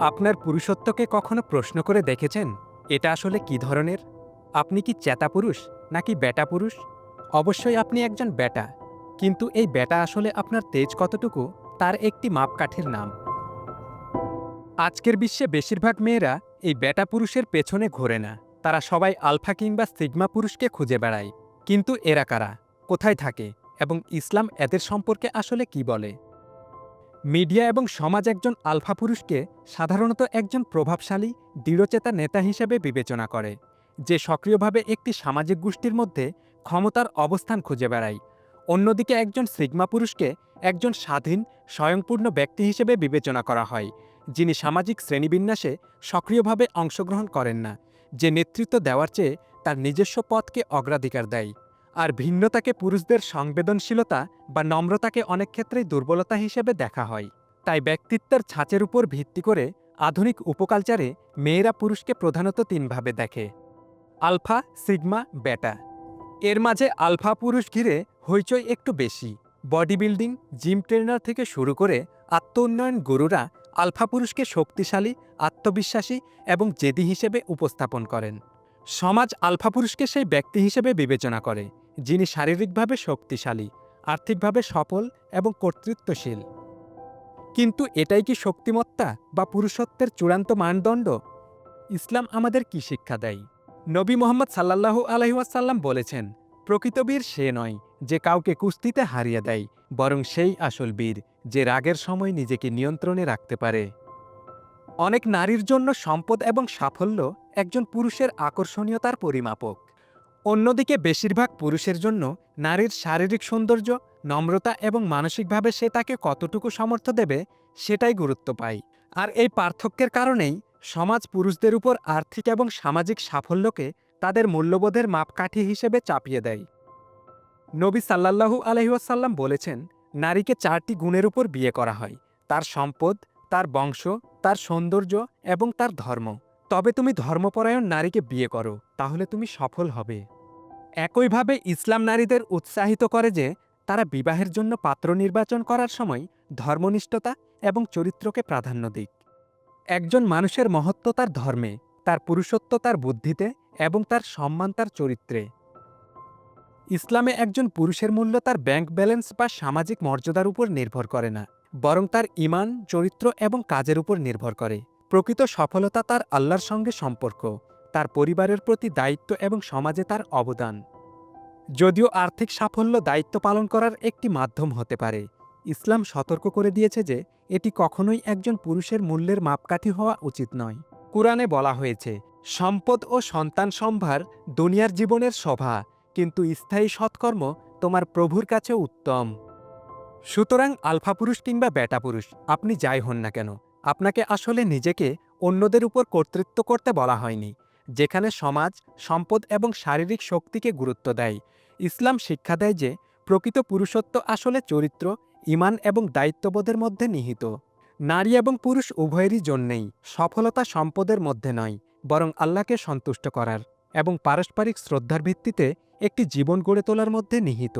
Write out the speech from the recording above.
আপনার পুরুষত্বকে কখনো প্রশ্ন করে দেখেছেন? এটা আসলে কি ধরনের? আপনি কি চেতা পুরুষ নাকি বেটা পুরুষ? অবশ্যই আপনি একজন বেটা কিন্তু এই বেটা আসলে আপনার তেজ কতটুকু? তার একটি মাপকাঠির নাম। আজকের বিশ্বে বেশিরভাগ মেয়েরা এই বেটা পুরুষের পেছনে ঘোরে না। তারা সবাই আলফা কিংবা সিগমা পুরুষকে খুঁজে বেড়ায়। কিন্তু এরা কারা? কোথায় থাকে? এবং ইসলাম এদের সম্পর্কে আসলে কি বলে? মিডিয়া এবং সমাজ একজন আলফা পুরুষকে সাধারণত একজন প্রভাবশালী, দৃঢ়চেতা নেতা হিসেবে বিবেচনা করে, যে সক্রিয়ভাবে একটি সামাজিক গোষ্ঠীর মধ্যে ক্ষমতার অবস্থান খুঁজে বেড়ায়। অন্যদিকে একজন সিগমা পুরুষকে একজন স্বাধীন, স্বয়ংপূর্ণ ব্যক্তি হিসেবে বিবেচনা করা হয়, যিনি সামাজিক শ্রেণীবিন্যাসে সক্রিয়ভাবে অংশগ্রহণ করেন না, যে নেতৃত্ব দেওয়ার চেয়ে তার নিজস্ব পথকে অগ্রাধিকার দেয়। আর ভিন্নতাকে পুরুষদের সংবেদনশীলতা বা নম্রতাকে অনেক ক্ষেত্রেই দুর্বলতা হিসেবে দেখা হয়। তাই ব্যক্তিত্বের ছাঁচের উপর ভিত্তি করে আধুনিক উপকালচারে মেয়েরা পুরুষকে প্রধানত তিনভাবে দেখে। আলফা, সিগমা, বেটা। এর মাঝে আলফা পুরুষ ঘিরে হইচই একটু বেশি। বডি বিল্ডিং জিম ট্রেনার থেকে শুরু করে আত্ম উন্নয়ন গুরুরা আলফা পুরুষকে শক্তিশালী, আত্মবিশ্বাসী এবং জেদি হিসেবে উপস্থাপন করেন। সমাজ আলফা পুরুষকে সেই ব্যক্তি হিসেবে বিবেচনা করে। যিনি শারীরিকভাবে শক্তিশালী, আর্থিকভাবে সফল এবং কর্তৃত্বশীল। কিন্তু এটাই কি শক্তিমত্তা বা পুরুষত্বের চূড়ান্ত মানদণ্ড? ইসলাম আমাদের কি শিক্ষা দেয়? নবী মোহাম্মদ সাল্লাল্লাহু আলহিউসাল্লাম বলেছেন, প্রকৃত বীর সে নয় যে কাউকে কুস্তিতে হারিয়ে দেয়, বরং সেই আসল বীর যে রাগের সময় নিজেকে নিয়ন্ত্রণে রাখতে পারে। অনেক নারীর জন্য সম্পদ এবং সাফল্য একজন পুরুষের আকর্ষণীয়তার পরিমাপক। অন্যদিকে বেশিরভাগ পুরুষের জন্য নারীর শারীরিক সৌন্দর্য, নম্রতা এবং মানসিকভাবে সে তাকে কতটুকু সামর্থ্য দেবে, সেটাই গুরুত্ব পায়। আর এই পার্থক্যের কারণেই সমাজ পুরুষদের উপর আর্থিক এবং সামাজিক সাফল্যকে তাদের মূল্যবোধের মাপকাঠি হিসেবে চাপিয়ে দেয়। নবী সাল্লাল্লাহু আলহিউসাল্লাম বলেছেন, নারীকে চারটি গুণের উপর বিয়ে করা হয়, তার সম্পদ, তার বংশ, তার সৌন্দর্য এবং তার ধর্ম। তবে তুমি ধর্মপরায়ণ নারীকে বিয়ে করো, তাহলে তুমি সফল হবে। একইভাবে ইসলাম নারীদের উৎসাহিত করে যে তারা বিবাহের জন্য পাত্র নির্বাচন করার সময় ধর্মনিষ্ঠতা এবং চরিত্রকে প্রাধান্য দিক। একজন মানুষের মহত্ব তার ধর্মে, তার পুরুষত্ব তার বুদ্ধিতে এবং তার সম্মান তার চরিত্রে। ইসলামে একজন পুরুষের মূল্য তার ব্যাংক ব্যালেন্স বা সামাজিক মর্যাদার উপর নির্ভর করে না, বরং তার ইমান চরিত্র এবং কাজের উপর নির্ভর করে। প্রকৃত সফলতা তার আল্লাহর সঙ্গে সম্পর্ক। তার পরিবারের প্রতি দায়িত্ব এবং সমাজে তার অবদান। যদিও আর্থিক সাফল্য দায়িত্ব পালন করার একটি মাধ্যম হতে পারে। ইসলাম সতর্ক করে দিয়েছে যে, এটি কখনোই একজন পুরুষের মূল্যের মাপকাঠি হওয়া উচিত নয়। কুরআনে বলা হয়েছে, সম্পদ ও সন্তান সম্ভার দুনিয়ার জীবনের শোভা, কিন্তু স্থায়ী সৎকর্ম তোমার প্রভুর কাছে উত্তম। সুতরাং আলফা পুরুষ কিংবা বেটা পুরুষ, আপনি যাই হন না কেন, আপনাকে আসলে নিজেকে অন্যদের উপর কর্তৃত্ব করতে বলা হয়নি। যেখানে সমাজ, সম্পদ এবং শারীরিক শক্তিকে গুরুত্ব দেয়। ইসলাম শিক্ষা দেয় যে, প্রকৃত পুরুষত্ব আসলে চরিত্র, ইমান এবং দায়িত্ববোধের মধ্যে নিহিত। নারী এবং পুরুষ উভয়েরই জন্যেই সফলতা সম্পদের মধ্যে নয়, বরং আল্লাহকে সন্তুষ্ট করার এবং পারস্পরিক শ্রদ্ধার ভিত্তিতে একটি জীবন গড়ে তোলার মধ্যে নিহিত।